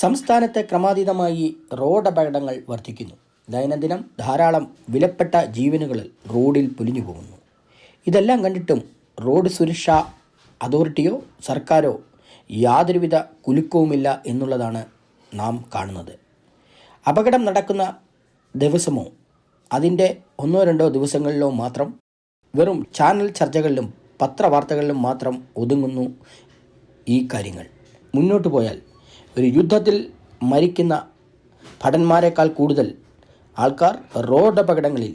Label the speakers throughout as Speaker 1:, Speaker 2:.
Speaker 1: സംസ്ഥാനത്തെ ക്രമാതീതമായി റോഡ് അപകടങ്ങൾ വർദ്ധിക്കുന്നു. ദൈനംദിനം ധാരാളം വിലപ്പെട്ട ജീവനുകൾ റോഡിൽ പൊലിഞ്ഞു പോകുന്നു. ഇതെല്ലാം കണ്ടിട്ടും റോഡ് സുരക്ഷാ അതോറിറ്റിയോ സർക്കാരോ യാതൊരുവിധ കുലുക്കവുമില്ല എന്നുള്ളതാണ് നാം കാണുന്നത്. അപകടം നടക്കുന്ന ദിവസമോ അതിന്റെ ഒന്നോ രണ്ടോ ദിവസങ്ങളിലോ മാത്രം വെറും ചാനൽ ചർച്ചകളിലും പത്രവാർത്തകളിലും മാത്രം ഒതുങ്ങുന്നു ഈ കാര്യങ്ങൾ. മുന്നോട്ട് പോയാൽ ഒരു യുദ്ധത്തിൽ മരിക്കുന്ന ഭടന്മാരെക്കാൾ കൂടുതൽ ആൾക്കാർ റോഡ് അപകടങ്ങളിൽ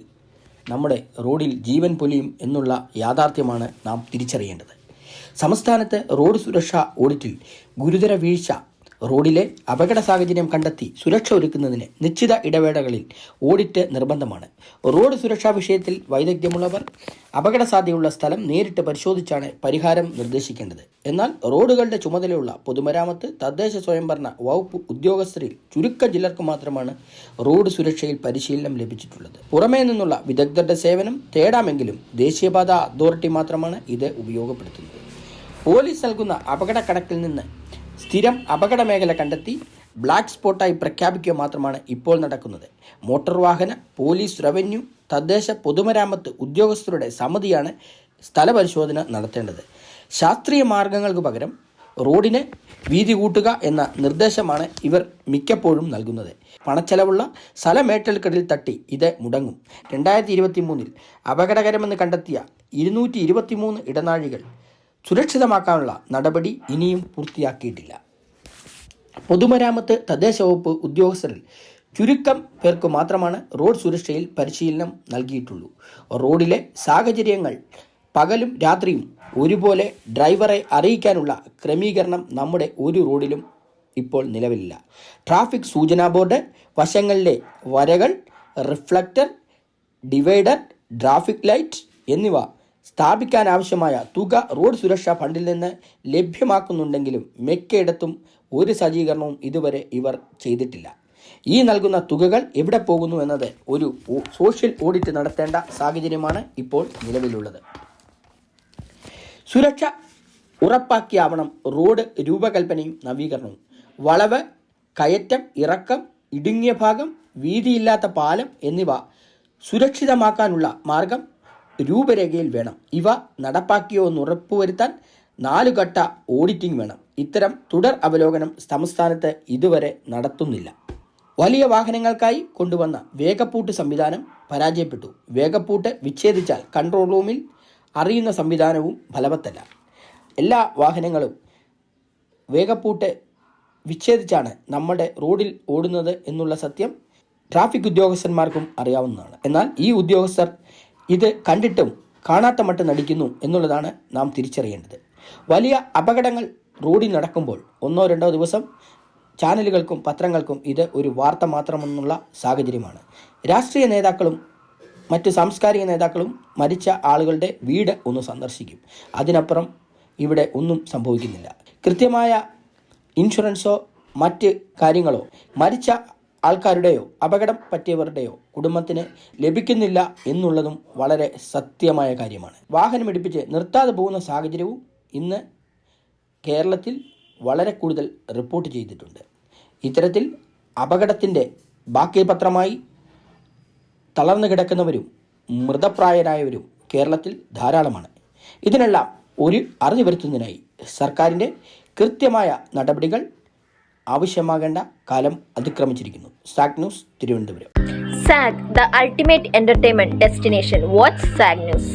Speaker 1: നമ്മുടെ റോഡിൽ ജീവൻ പൊലിയും എന്നുള്ള യാഥാർത്ഥ്യമാണ് നാം തിരിച്ചറിയേണ്ടത്. സംസ്ഥാനത്ത് റോഡ് സുരക്ഷാ ഓഡിറ്റിൽ ഗുരുതര വീഴ്ച റോഡിലെ അപകട സാഹചര്യം കണ്ടെത്തി സുരക്ഷ ഒരുക്കുന്നതിന് നിശ്ചിത ഇടവേളകളിൽ ഓഡിറ്റ് നിർബന്ധമാണ്. റോഡ് സുരക്ഷാ വിഷയത്തിൽ വൈദഗ്ധ്യമുള്ളവർ അപകട സാധ്യതയുള്ള സ്ഥലം നേരിട്ട് പരിശോധിച്ചാണ് പരിഹാരം നിർദ്ദേശിക്കേണ്ടത്. എന്നാൽ റോഡുകളുടെ ചുമതലയുള്ള പൊതുമരാമത്ത് തദ്ദേശ സ്വയംഭരണ വകുപ്പ് ഉദ്യോഗസ്ഥരിൽ ചുരുക്കം ചിലർക്ക് മാത്രമാണ് റോഡ് സുരക്ഷയിൽ പരിശീലനം ലഭിച്ചിട്ടുള്ളത്. പുറമേ നിന്നുള്ള വിദഗ്ധരുടെ സേവനം തേടാമെങ്കിലും ദേശീയപാത അതോറിറ്റി മാത്രമാണ് ഇത് ഉപയോഗപ്പെടുത്തുന്നത്. പോലീസ് നൽകുന്ന അപകട കണക്കിൽ നിന്ന് സ്ഥിരം അപകട മേഖല കണ്ടെത്തി ബ്ലാക്ക് സ്പോട്ടായി പ്രഖ്യാപിക്കുക മാത്രമാണ് ഇപ്പോൾ നടക്കുന്നത്. മോട്ടോർ വാഹന പോലീസ് റവന്യൂ തദ്ദേശ പൊതുമരാമത്ത് ഉദ്യോഗസ്ഥരുടെ സമിതിയാണ് സ്ഥലപരിശോധന നടത്തേണ്ടത്. ശാസ്ത്രീയ മാർഗങ്ങൾക്ക് പകരം റോഡിന് വീതി കൂട്ടുക എന്ന നിർദ്ദേശമാണ് ഇവർ മിക്കപ്പോഴും നൽകുന്നത്. പണച്ചെലവുള്ള സ്ഥലമേറ്റെടുക്കലിൽ തട്ടി ഇത് മുടങ്ങും. രണ്ടായിരത്തി ഇരുപത്തി മൂന്നിൽ അപകടകരമെന്ന് കണ്ടെത്തിയ ഇരുന്നൂറ്റി ഇരുപത്തിമൂന്ന് ഇടനാഴികൾ സുരക്ഷിതമാക്കാനുള്ള നടപടി ഇനിയും പൂർത്തിയാക്കിയിട്ടില്ല. പൊതുമരാമത്ത് തദ്ദേശ വകുപ്പ് ഉദ്യോഗസ്ഥരിൽ ചുരുക്കം പേർക്ക് മാത്രമാണ് റോഡ് സുരക്ഷയിൽ പരിശീലനം നൽകിയിട്ടുള്ളൂ. റോഡിലെ സാഹചര്യങ്ങൾ പകലും രാത്രിയും ഒരുപോലെ ഡ്രൈവറെ അറിയിക്കാനുള്ള ക്രമീകരണം നമ്മുടെ ഒരു റോഡിലും ഇപ്പോൾ നിലവിലില്ല. ട്രാഫിക് സൂചനാ ബോർഡ് വശങ്ങളിലെ വരകൾ റിഫ്ലക്ടർ ഡിവൈഡർ ട്രാഫിക് ലൈറ്റ് എന്നിവ സ്ഥാപിക്കാൻ ആവശ്യമായ തുക റോഡ് സുരക്ഷാ ഫണ്ടിൽ നിന്ന് ലഭ്യമാക്കുന്നുണ്ടെങ്കിലും മിക്കയിടത്തും ഒരു സജ്ജീകരണവും ഇതുവരെ ഇവർ ചെയ്തിട്ടില്ല. ഈ നൽകുന്ന തുകകൾ എവിടെ പോകുന്നു എന്നത് ഒരു സോഷ്യൽ ഓഡിറ്റ് നടത്തേണ്ട സാഹചര്യമാണ് ഇപ്പോൾ നിലവിലുള്ളത്. സുരക്ഷ ഉറപ്പാക്കിയാവണം റോഡ് രൂപകൽപ്പനയും നവീകരണവും. വളവ് കയറ്റം ഇറക്കം ഇടുങ്ങിയ ഭാഗം വീതിയില്ലാത്ത പാലം എന്നിവ സുരക്ഷിതമാക്കാനുള്ള മാർഗം രൂപരേഖയിൽ വേണം. ഇവ നടപ്പാക്കിയോ എന്ന് ഉറപ്പുവരുത്താൻ നാലുഘട്ട ഓഡിറ്റിംഗ് വേണം. ഇത്തരം തുടർ അവലോകനം സംസ്ഥാനത്ത് ഇതുവരെ നടത്തുന്നില്ല. വലിയ വാഹനങ്ങൾക്കായി കൊണ്ടുവന്ന വേഗപ്പൂട്ട് സംവിധാനം പരാജയപ്പെട്ടു. വേഗപ്പൂട്ട് വിച്ഛേദിച്ചാൽ കൺട്രോൾ റൂമിൽ അറിയുന്ന സംവിധാനവും ഫലവത്തല്ല. എല്ലാ വാഹനങ്ങളും വേഗപ്പൂട്ട് വിച്ഛേദിച്ചാണ് നമ്മുടെ റോഡിൽ ഓടുന്നത് എന്നുള്ള സത്യം ട്രാഫിക് ഉദ്യോഗസ്ഥന്മാർക്കും അറിയാവുന്നതാണ്. എന്നാൽ ഈ ഉദ്യോഗസ്ഥർ ഇത് കണ്ടിട്ടും കാണാത്ത മട്ട് നടിക്കുന്നു എന്നുള്ളതാണ് നാം തിരിച്ചറിയേണ്ടത്. വലിയ അപകടങ്ങൾ റോഡിൽ നടക്കുമ്പോൾ ഒന്നോ രണ്ടോ ദിവസം ചാനലുകൾക്കും പത്രങ്ങൾക്കും ഇത് ഒരു വാർത്ത മാത്രമെന്നുള്ള സാഹചര്യമാണ്. രാഷ്ട്രീയ നേതാക്കളും മറ്റ് സാംസ്കാരിക നേതാക്കളും മരിച്ച ആളുകളുടെ വീട് ഒന്ന് സന്ദർശിക്കും. അതിനപ്പുറം ഇവിടെ ഒന്നും സംഭവിക്കുന്നില്ല. കൃത്യമായ ഇൻഷുറൻസോ മറ്റ് കാര്യങ്ങളോ മരിച്ച ആൾക്കാരുടെയോ അപകടം പറ്റിയവരുടെയോ കുടുംബത്തിന് ലഭിക്കുന്നില്ല എന്നുള്ളതും വളരെ സത്യമായ കാര്യമാണ്. വാഹനം ഇടിപ്പിച്ച് നിർത്താതെ പോകുന്ന സാഹചര്യവും ഇന്ന് കേരളത്തിൽ വളരെ കൂടുതൽ റിപ്പോർട്ട് ചെയ്തിട്ടുണ്ട്. ഇത്തരത്തിൽ അപകടത്തിന്റെ ബാക്കി പത്രമായി തളർന്നു കിടക്കുന്നവരും മൃതപ്രായരായവരും കേരളത്തിൽ ധാരാളമാണ്. ഇതിനെല്ലാം ഒരു അറിഞ്ഞു വരുത്തുന്നതിനായി സർക്കാരിന്റെ കൃത്യമായ നടപടികൾ ആവശ്യമാകേണ്ട കാലം അതിക്രമിച്ചിരിക്കുന്നു. SAG news Thiruvananthapuram.
Speaker 2: SAG the ultimate entertainment destination. Watch SAG news?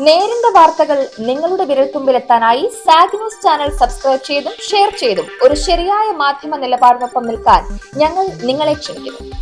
Speaker 3: നേരിന്റെ വാർത്തകൾ നിങ്ങളുടെ വിരൽത്തുമ്പിലെത്താനായി സാഗ് ന്യൂസ് ചാനൽ സബ്സ്ക്രൈബ് ചെയ്തും ഷെയർ ചെയ്തും ഒരു ശരിയായ മാധ്യമ നിലപാടിനൊപ്പം നിൽക്കാൻ ഞങ്ങൾ നിങ്ങളെ ക്ഷണിക്കുന്നു.